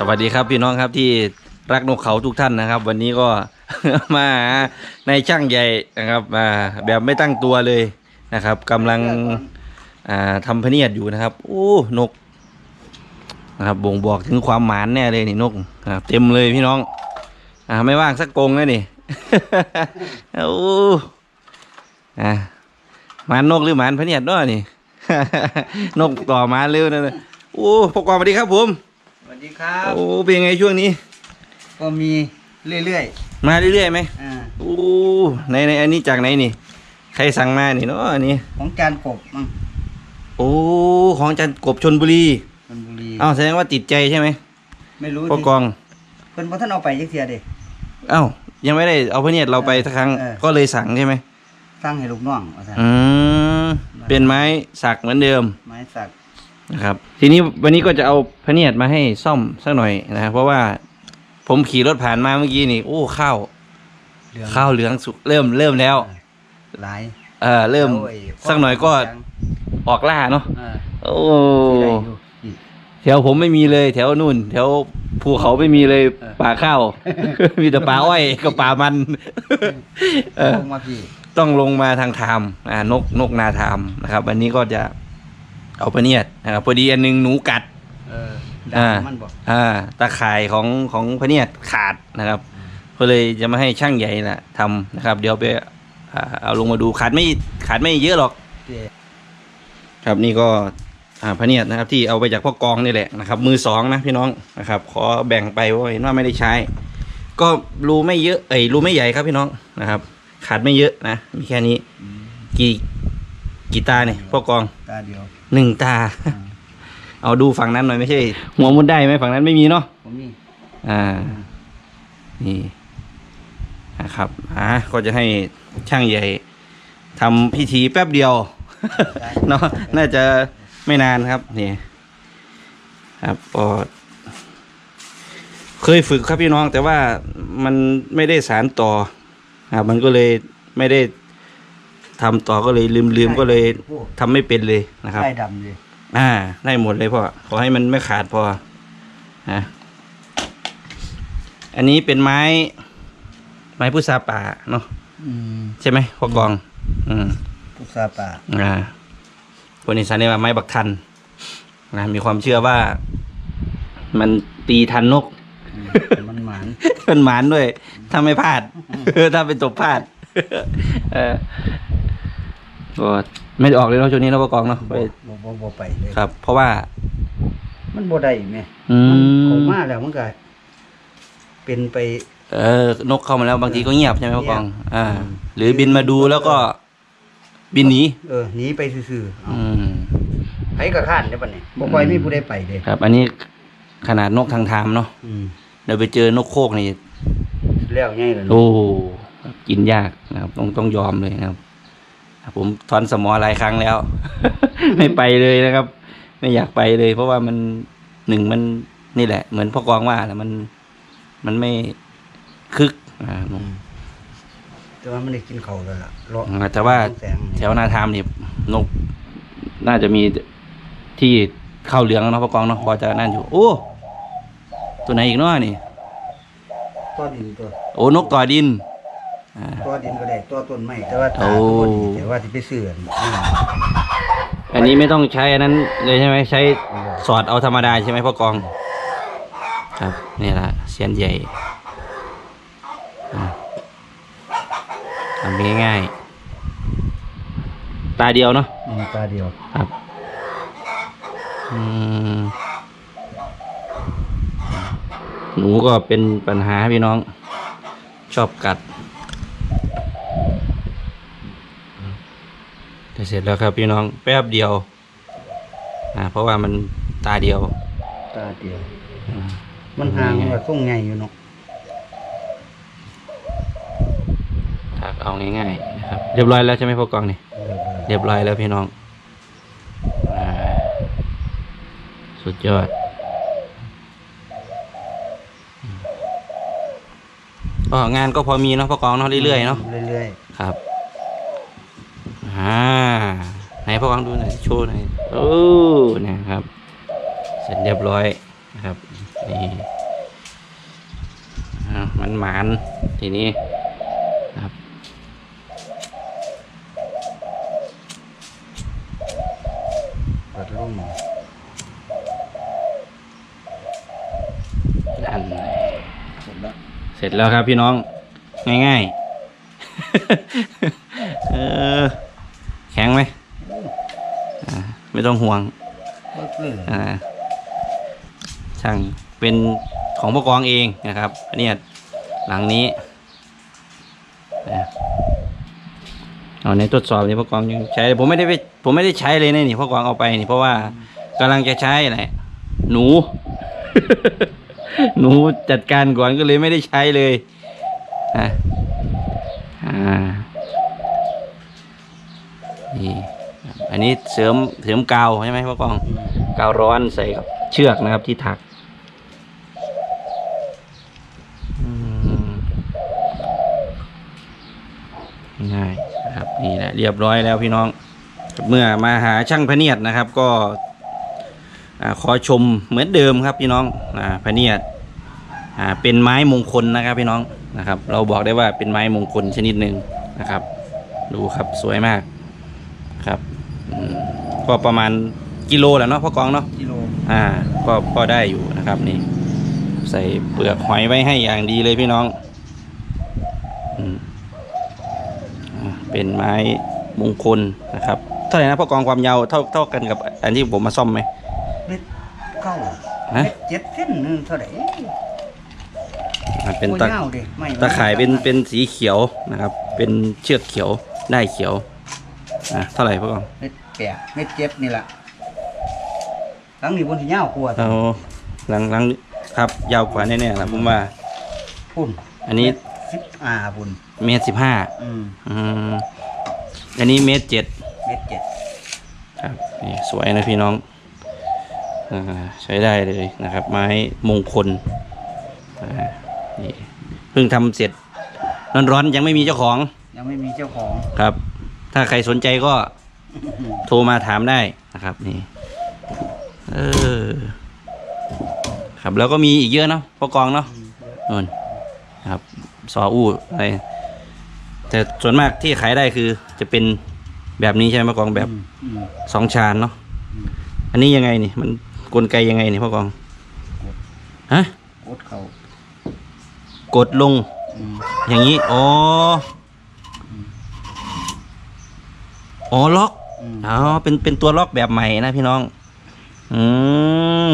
สวัสดีครับพี่น้องครับที่รักนกเขาทุกท่านนะครับ วันนี้ก็มาในช่างใหญ่นะครับมาแบบไม่ตั้งตัวเลยนะครับกำลังอ่าทำพเนียดอยู่นะครับโอ้นกนะครับบ่งบอกถึงความหมานแน่เลยนี่นกเต็มเลยพี่น้องอ่าไม่ว่างสักกงเลยนี่โอ้อ่าหมานนกหรือหมานพเนียดเนาะนี่นกต่อมาเร็วนะเนี่ยโอ้พกกองสวัสดีครับผม สวัสดีครับ โอ้เป็นยังไงช่วงนี้ ก็มีเรื่อยมาเรื่อยๆไหมๆอ่าโอ้ในในอันนี้จากไหนนี่ ใครสั่งมานี่เนาะอันนี้ ของจานกบมั้งโอ้ของจันกบชนบุรีชลบุรีอ้าวแสดงว่าติดใจใช่ไหมไม่รู้พ่อกองเพิ่นบ่ท่านเอาไปจักเทียเด้อ้าวยังไม่ได้เอาพระเนียดเราไปสักครั้งเออก็เลยสั่งใช่ไหมสร้างให้ลูกน้องว่าซั่นอืมเป็นไม้สักเหมือนเดิม ไม้สัก นะครับ ทีนี้วันนี้ก็จะเอาพระเนียดมาให้ซ่อมสักหน่อยนะครับ เพราะว่าผมขี่รถผ่านมาเมื่อกี้นี่ โอ้ข้าวเหลืองข้าวเหลืองสุกเริ่มเริ่มแล้วหลายเออเริ่มแล้วไอ้สักหน่อยก็ออกล่าเนาะอ่าโอ้สิได้อยู่อีกแถวผมไม่มีเลย แถวนู่น แถวภูเขาไม่มีเลยเออป่าข้าวมีแต่ป่าอ้อยกับป่ามันเออลงมาพี่ต้องลงมาทางทามอ่านกนกนาทามนะครับ วันนี้ก็จะ เอาไปเนียดนะครับพอดีอันหนึงหนูกัด เอออ่าดำมันบ่อ่าตาข่ายของของพะเนียดขาดนะครับก็เลยจะมาให้ช่างใหญ่นะทำนะครับ เดี๋ยวไปอ่าเอาลงมาดูขาดไม่ขาดไม่เยอะหรอก เจ้ครับนี่ก็อ่าพะเนียดนะครับที่เอาไปจากพ่อกองนี่แหละนะครับ มือสองนะพี่น้องนะครับ ขอแบ่งไปเพราะเห็นว่าไม่ได้ใช้ ก็รูไม่เยอะเอ้ยรูไม่ใหญ่ครับพี่น้องนะครับ ขาดไม่เยอะนะมีแค่นี้ อืมกี่กี่ตาเนี่ยพ่อกองตาเดียว หนึ่งตาอ่าเอาดูฝั่งนั้นหน่อยไม่ใช่ หัวมุดได้ไหมฝั่งนั้นไม่มีเนาะผมมีอ่า นี่นะครับอ่าก็จะให้ช่างใหญ่ทำพิธีแป๊บเดียวเนาะน่าจะไม่นานครับ นี่ ครับก็เคยฝึกครับพี่น้อง แต่ว่ามันไม่ได้สารต่อครับมันก็เลยไม่ได้ ทำต่อก็เลยลืมลืมก็เลยทำไม่เป็นเลยนะครับ ได้ดำเลยอ่า ได้หมดเลยพ่อ ขอให้มันไม่ขาดพอฮะอันนี้เป็นไม้ ไม้พุทราป่าเนาะอืมใช่ไหมพ่อกอง อืม พุทราป่าอ่าคนอีสานเรียกว่าไม้บักทันนะมีความเชื่อว่า มันตีทันนก อืมมันหมานมันหมานด้วย ถ้าไม่พลาด ถ้าเป็นตกพลาด เออ ก็ไม่ได้ออกเลยเนาะช่วงนี้เนาะพ่อกองเนาะไปบ่บ่บ่ไปเลยครับ เพราะว่า มันบ่ได้แม่อืมันมเข้ามาแล้วมันก็เป็นไป เออนกเข้ามาแล้วบางทีก็เงียบใช่ไหมพ่อกอง อ่า อืม หรือบินมาดูแล้วก็ บินหนีเออหนีไปซื่อๆเอาอืม ไผก็ข้านได้ปะเนี่ยบ่ค่อยมีผู้ใดไปเด้ครับ อันนี้ขนาดนกทางทามเนาะอืมเดี๋ยวไปเจอนกโคกนี่แล้วไงล่ะเนาะโอ้กินยากนะครับ ต้องต้องยอมเลยนะครับ ผมทอนสมอหลายครั้งแล้ว ไม่ไปเลยนะครับ ไม่อยากไปเลย เพราะว่ามันหนึ่งมันนี่แหละ เหมือนพ่อกองว่าแหละมันมันไม่คึกอ่าอืมแต่ว่ามันได้กินข้าวแล้วล่ะรอแต่ว่าแสงแถวนาทามนี่นก น่าจะมีที่เข้าเหลืองแล้วเนาะพ่อกองเนาะพอจะนั่นอยู่ โอ้ตัวไหนอีกเนาะนี่ตัวดินตัวโอ้นกต่อดินอ่า ตัวดินก็ได้ตัวต้นไม้แต่ว่าตาโอ้ ตัวดินแต่ว่าที่ไปซื้ออันนี้อืมอันนี้ไม่ต้องใช้อันนั้นเลยใช่ไหมใช้สอดเอาธรรมดาใช่ไหมพ่อกอง ครับนี่ละเสียนใหญ่อ่าทำง่ายๆตาเดียวเนาะอืมตาเดียวครับอืมหนูก็เป็นปัญหาพี่น้องชอบกัดจะ เสร็จแล้วครับพี่น้องแป๊บเดียวอ่าเพราะว่ามันตาเดียวตาเดียว อ่ามันห่างมันก็ส่งใหญ่อยู่เนาะถักเอาง่ายๆนะครับเรียบร้อยแล้วใช่ไหมพ่อกองนี่เออเรียบร้อยแล้วพี่น้องอ่าสุดยอดอืมก็งานก็พอมีเนาะพ่อกองเนาะเรื่อยๆเนาะเรื่อยครับอ่าไห นพ่อกองดูหน่อยโชว์หน่อยโอ้เนี่ยครับ เสร็จเรียบร้อยนะครับๆนี่อ้าวมันหมานทีนี้นะครับเปิดร่มอันเสร็จแล้วเสร็จแล้วครับพี่น้องง่ายๆ เออ แข็งไหมอ่า ไม่ต้องห่วงเปิดเลยอ่าช่างเป็นของพ่อกองเองนะครับอันเนี้ยหลังนี้นะเอาในตรวจสอบนี่พ่อกองยังใช้ผมไม่ได้ไปผมไม่ได้ใช้เลยนะนี่พ่อกองเอาไปนี่เพราะว่ากำลังจะใช้แหละหนู หนูจัดการก่อนก็เลยไม่ได้ใช้เลยอะอ่านี่อั นนี้เสริมเสริมกาวใช่ไหมพ่อกองกาวร้อนใส่กับเชือกนะครับที่ถักอืมง่ายนะครับนี่แหละเรียบร้อยแล้วพี่น้อง เมื่อมาหาช่างพะเนียดนะครับ ก็อาขอชมเหมือนเดิมครับพี่น้องอาพะเนียดอ่าเป็นไม้มงคลนะครับพี่น้องนะครับ เราบอกได้ว่าเป็นไม้มงคลชนิดหนึ่งนะครับ ดูครับสวยมากครับอืม ก็ประมาณกิโลแหละเนาะพ่อกองเนาะกิโลอ่า ก็พอได้อยู่นะครับนี่ ใส่เปลือกหอยไว้ให้อย่างดีเลยพี่น้องอืมอ่าเป็นไม้มงคลนะครับเท่าไหร่นะพ่อกองความยาวเท่าเท่ากันกับอันที่ผมมาซ่อมไหมเม็ดเก้าฮะเม็ดเจ็ดเส้นหนึงเท่าไหร่อ่าเป็นโอ้ยตะยาวดิไม่ตะข่ายเป็นเป็นสีเขียวนะครับ เป็นเชือกเขียวได้เขียว อ่าเท่าไหร่พ่อกองเม็ดแปดเม็ดเจ็ดนี่แหละหลังนี้บนที่ยาวกว่าเอาหลังหลังครับยาวกว่าแน่ๆนะผมว่า พุ่นอันนี้สิบอ่าพุ่นเมตรสิบห้าอืมอืมอันนี้เมตรเจ็ดเม็ดเจ็ดครับนี่สวยนะพี่น้องอาใช้ได้เลยนะครับ ไม้มงคลอ่านี่เพิ่งทำเสร็จร้อนๆยังไม่มีเจ้าของยังไม่มีเจ้าของครับ ถ้าใครสนใจก็โทรมาถามได้นะครับ นี่ เออ ครับแล้วก็มีอีกเยอะเนาะพอกองเนาะนู่นนะครับซออู้อะไรแต่ส่วนมากที่ขายได้คือ จะเป็นแบบนี้ใช่ไหมพอกองแบบอืมอืมสองชานเนาะอืมอันนี้ยังไงนี่ มันกลไกยังไงนี่พ่อกองฮะกดเขากดลงอืมอย่างนี้อ๋อ อ๋อล็อกอืมอ๋อเป็นเป็นตัวล็อกแบบใหม่นะพี่น้อง อืม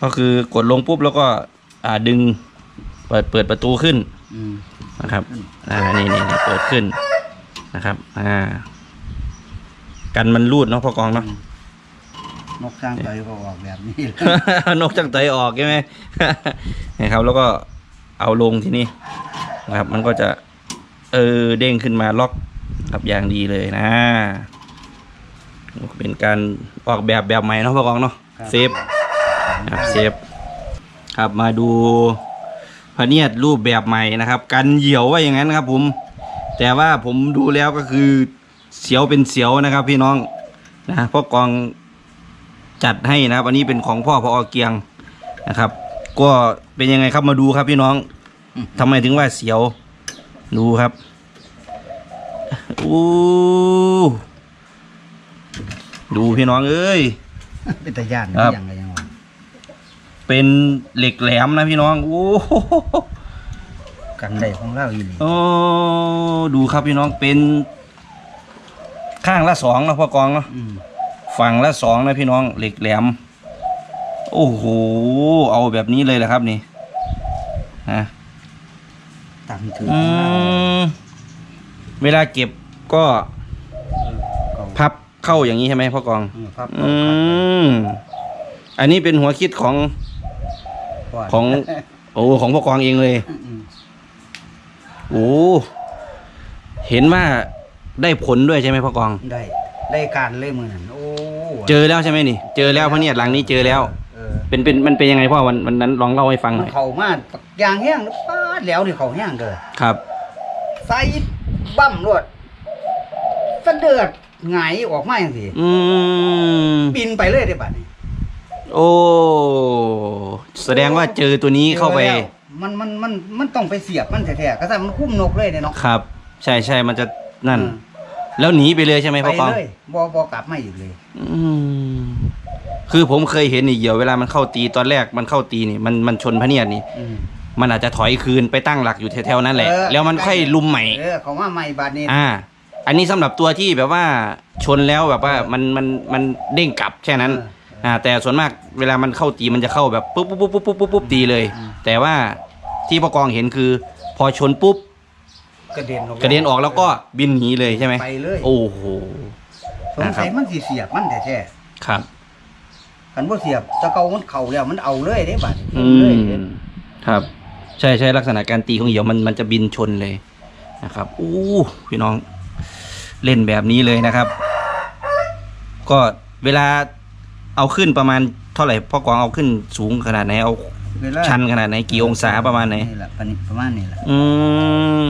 ก็คือกดลงปุ๊บแล้วก็ อ่าดึง เปิดเปิดประตูขึ้นอืมนะครับ อ่านี่นี่นี่เปิดขึ้นนะครับ อ่า กันมันรูดเนาะพ่อกองเนาะนกสร้างไปก็ออกแบบนี้เลยนกจังเตยออกใช่ไหมนะครับ แล้วก็เอาลงที่นี่นะครับ มันก็จะ เออเด้งขึ้นมาล็อก กับอย่างดีเลยนะ เป็นการออกแบบแบบใหม่เนาะพ่อกองเนาะครับเซฟครับเซฟครับมาดูพะเนียดรูปแบบใหม่นะครับ กันเหยี่ยวว่าอย่างนั้นครับ ผม แต่ว่าผมดูแล้วก็คือเสียวเป็นเสียวนะครับ พี่น้องนะพ่อกองจัดให้นะครับ อันนี้เป็นของพ่อพอเกียงนะครับ ก็เป็นยังไงครับมาดูครับพี่น้องทำไมถึงว่าเสียวดูครับ อู้ดูพี่น้องเอ้ย เป็นตะย่านครับอย่างไรยังวะเป็นเหล็กแหลมนะพี่น้องโอ้โหกันได้ของเราอีหลีโอ้ดูครับพี่น้องเป็น ข้างละสองนะพ่อกองเนาะอืมฝั่งละสองนะพี่น้องเหล็กแหลม โอ้โหเอาแบบนี้เลยแหละครับนี่ฮะตามถืออืของเราม เวลาเก็บก็เก่าพับเข้าอย่างนี้ใช่ไหมพ่อกอง อืมครับอืม อันนี้เป็นหัวคิดของก่นของ โอ้ของพ่อกองเองเลย อืมโอ้เห็นว่าได้ผลด้วยใช่ไหมพ่อกอง ได้ ได้การเลยมือนั้นโอ้เจอแล้วใช่ไหมนี่ เจอแล้วเพราะเนี่ยหลังนี้เจอแล้ว เออเป็นเป็นมันเป็นยังไงพ่อวันวันนั้นลองเล่าให้ฟังหมัน่นอย เข่ามาปักยางแห้งแล้วป้าดแล้วนี่เข่าแห้งเด้อ ครับ ใส่ บั้มรวดสะเดือดหงายออกมาอย่างสิอืมบินไปเลยได้บัดนี้โอ้แสดงว่าเจอตัวนี้เข้าไป จอแล้วมันมันมันมันต้องไปเสียบมันแท้ๆก็แต่มันคุ้มนกเลยเนี่ยเนาะครับ ใช่ใช่มันจะนั่น อืมแล้วหนีไปเลยใช่ไหมไปพ่อกองเลยบ่บ่กลับมาอีกเลย อืมคือผมเคยเห็นนี่เหยี่ยวเวลามันเข้าตีตอนแรกมันเข้าตีนี่ มันมันชนพะเนียดนี่ อืม มันอาจจะถอยคืนไปตั้งหลักอยู่แถวๆนั้นแหละ เออ แล้วมันค่อยลุมใหม่ เออเขามาใหม่บาดนี้ อ่า อันนี้สำหรับตัวที่แบบว่าชนแล้วแบบว่ามันมันมันเด้งกลับแค่นั้น เอออ่า แต่ส่วนมากเวลามันเข้าตีมันจะเข้าแบบปุ๊บปุ๊บปุ๊บปุ๊บปุ๊บปุ๊บปุ๊บตีเลย อืม แต่ว่าที่ประกองเห็นคือ พอชนปุ๊บกระเด็นออกกระเด็นออกแล้วก็บินหนีเลยใช่ไหมไปเลยโอ้โห สงสัยมันสิเสียบมันแท้ครับ ๆคันบ่เสียบตะเกามันเข้าแล้วมันเอาเลยเด้บาดนี้อืเลยเด้มครับ ใช่ใช่ลักษณะการตีของเหยี่ยวมันมันจะบินชนเลยนะครับอู้พี่น้องเล่นแบบนี้เลยนะครับ ก็เวลาเอาขึ้นประมาณเท่าไหร่พ่อกวางเอาขึ้นสูงขนาดไหนเอาเวลาชันขนาดไหนกี่องศาประมาณไหนนี่แหละประมาณประมาณนี้แหละอืม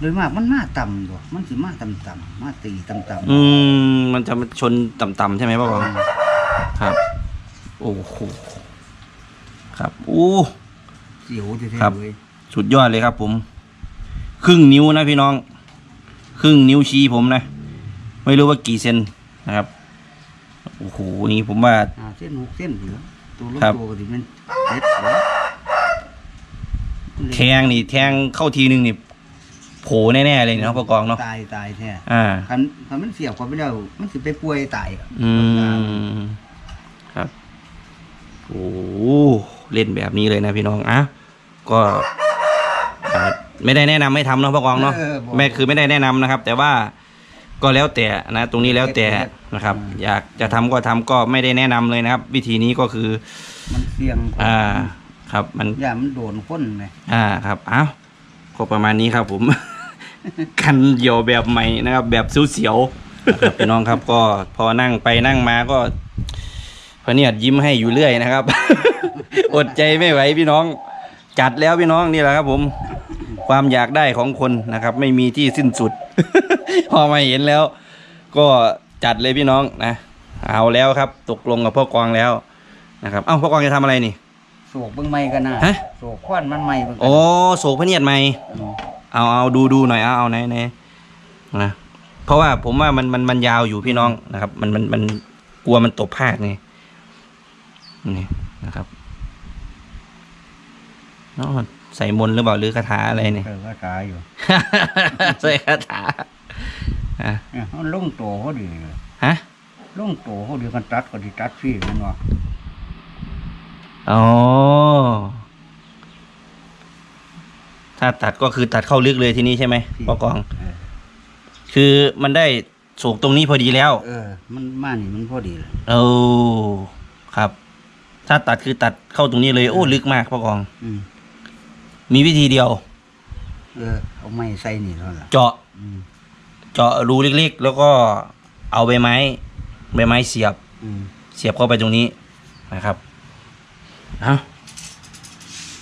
โดยมากมันมาต่ำตัวมันสิมาต่ำๆมาตีต่ำอืมมันจะชนต่ำๆใช่ไหมพ่อกวางครับ โอ้โหครับอู้ๆ เสียวแท้ครับๆเลยสุดยอดเลยครับ ผม ครึ่งนิ้วนะพี่น้อง ครึ่งนิ้วชี้ผมนะ ไม่รู้ว่ากี่เซนนะครับ โอ้โหนี่ผมว่า อ่าเส้นหกเส้นเหลือตัวลูกครับ ตัวก็สิมันเด็ดเหลือแทงนี่แทงเข้าทีนึงนี่โผล่แน่ๆเลยเนาะพ่อกองเนาะตายตายแท้อ่า คันคันมันเสียบเข้าไปแล้วมันสิไปป่วยตายอะอืม ครับ โอ้โหเล่นแบบนี้เลยนะพี่น้อง อะ ก็อ่าไม่ได้แนะนำให้ทำเนาะพ่อกองเนาะออบอกไม่คือไม่ได้แนะนำนะครับ แต่ว่าก็แล้วแต่นะ ตรงนี้แล้วแต่นะครับอืมอยากจะทำก็ทำก็ไม่ได้แนะนำเลยนะครับ วิธีนี้ก็คือมันเสี่ยงอ่าครับมัน อย่ามันโดนคนเลยอ่าครับอ้าวก็ประมาณนี้ครับผม กันเหยี่ยวแบบใหม่นะครับ แบบเสียวๆนะครับพี่น้องครับก็พอนั่งไปนั่งมาก็พระเนียดยิ้มให้อยู่เรื่อยนะครับ อดใจไม่ไหวพี่น้อง จัดแล้วพี่น้องนี่แหละครับผม ความอยากได้ของคนนะครับ ไม่มีที่สิ้นสุด พอมาเห็นแล้ว ก็จัดเลยพี่น้องนะเอาแล้วครับ ตกลงกับพ่อกวางแล้วนะครับเอ้าพ่อกวางจะทำอะไรนี่โศกเบิ่งไม่กันนะฮะโศกควันมันไม่เบิ่งกันโอ้โศกพระเนียดใหม่อืมเอาเอาดูดูหน่อยเอาเอาไหนไหนนะเพราะว่าผมว่ามันมันมันยาวอยู่พี่น้องนะครับ มันมันมันกลัวมันตกพลาดไงนี่นะครับ เนาะใส่มนต์หรือเปล่าหรือคาถาอะไรเนี่ยเออก็ตายอยู่ ใส่คาถาอะเนี่ยมันลุ่งโตเขาดีเลยฮะลุ่งโตเขาดีกันตัดก็ดีตัดฟรีแมันว่าอ๋อถ้าตัดก็คือตัดเข้าลึกเลยทีนี้ใช่ไหมปอกองเออคือมันได้โศกตรงนี้พอดีแล้ว เออ มันมานี่มันพอดีเลยโอ้ครับ ถ้าตัดคือตัดเข้าตรงนี้เลย โอ้ลึกมากพ่อกอง อืม มีวิธีเดียว เออเอาไม้ใส่นี่เท่านั้นล่ะเจาะอืมเจาะรูเล็กๆ แล้วก็เอาใบไม้ใบไม้เสียบ อืมเสียบเข้าไปตรงนี้นะครับเอา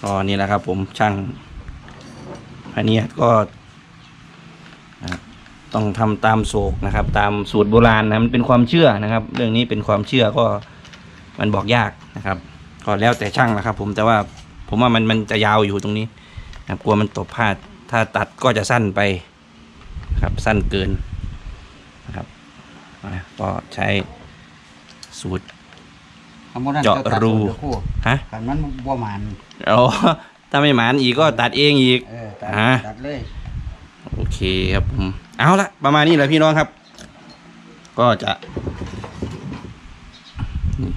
ก็นี่แหละครับ ผมช่างอันนี้ก็นะครับต้องทำตามโศกนะครับ ตามสูตรโบราณนะมันเป็นความเชื่อนะครับ เรื่องนี้เป็นความเชื่อก็มันบอกยากนะครับ ก็แล้วแต่ช่างนะครับ ผมแต่ว่า ผมว่ามันมันจะยาวอยู่ตรงนี้นะครับกลัวมันตกพลาด ถ้าตัดก็จะสั้นไปนะครับสั้นเกินนะครับอะก็ใช้สูตรคำว่านั้นเจาะตัดรูเดี๋ยวคู่ฮะกันมันบ่หมันโอ้ถ้าไม่หมานอีกก็ตัดเองอีกเออตัดอ่าตัดเลยโอเคครับผมเอาละประมาณนี้แหละพี่น้องครับ ก็จะนี่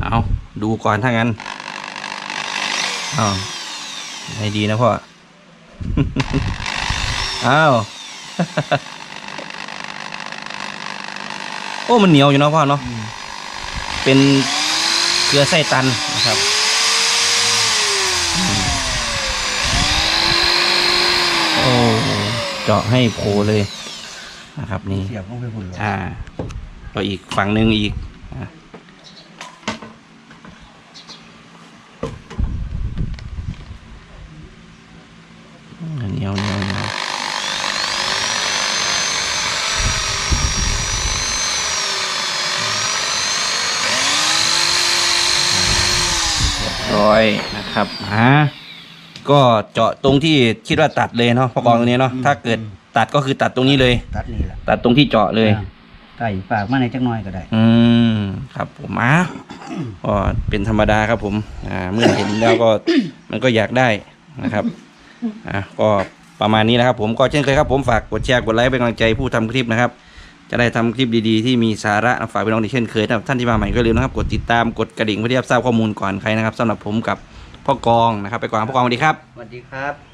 เอาดูก่อนถ้างั้นเอาให้ดีนะพ่อ อ้าว โอ้ มันเหนียวอยู่เนาะพ่อเนาะอืมเป็นเกลือไส้ตันนะครับอืมโอ้เจาะให้โผล่เลยนะครับนี่เสียบลงไปพุ่นเลยอ่าก็อีกฝั่งหนึ่งอีกอะเหนียวเหนียวเหนียวร ร้อย นะครับอ่าก็เจาะตรงที่คิดว่าตัดเลยเนาะพอกองตรงนี้เนาะถ้าเกิดตัดก็คือตัดตรงนี้เลย ตัดนี่แหละตัดตรงที่เจาะเลยไก่ฝากมาในจักหน้อยก็ได้ อืมครับผมอะก็เป็นธรรมดาครับผม อ่า เมื่อเห็นแล้วก็มันก็อยากได้นะครับ อะก็ประมาณนี้นะครับผมก็เช่นเคยครับผมฝากกดแชร์กดไลค์เป็นกำลังใจผู้ทำคลิปนะครับ จะได้ทำคลิปดีๆที่มีสาระฝากพี่น้องที่เช่นเคยนะครับท่านที่มาใหม่ก็อย่าลืมนะครับ กดติดตามกดกระดิ่งเพื่อที่จะทราบข้อมูลก่อนใครนะครับสำหรับผมกับ พ่อกองนะครับ ไปก่อนครับพ่อกองสวัสดีครับ สวัสดีครับ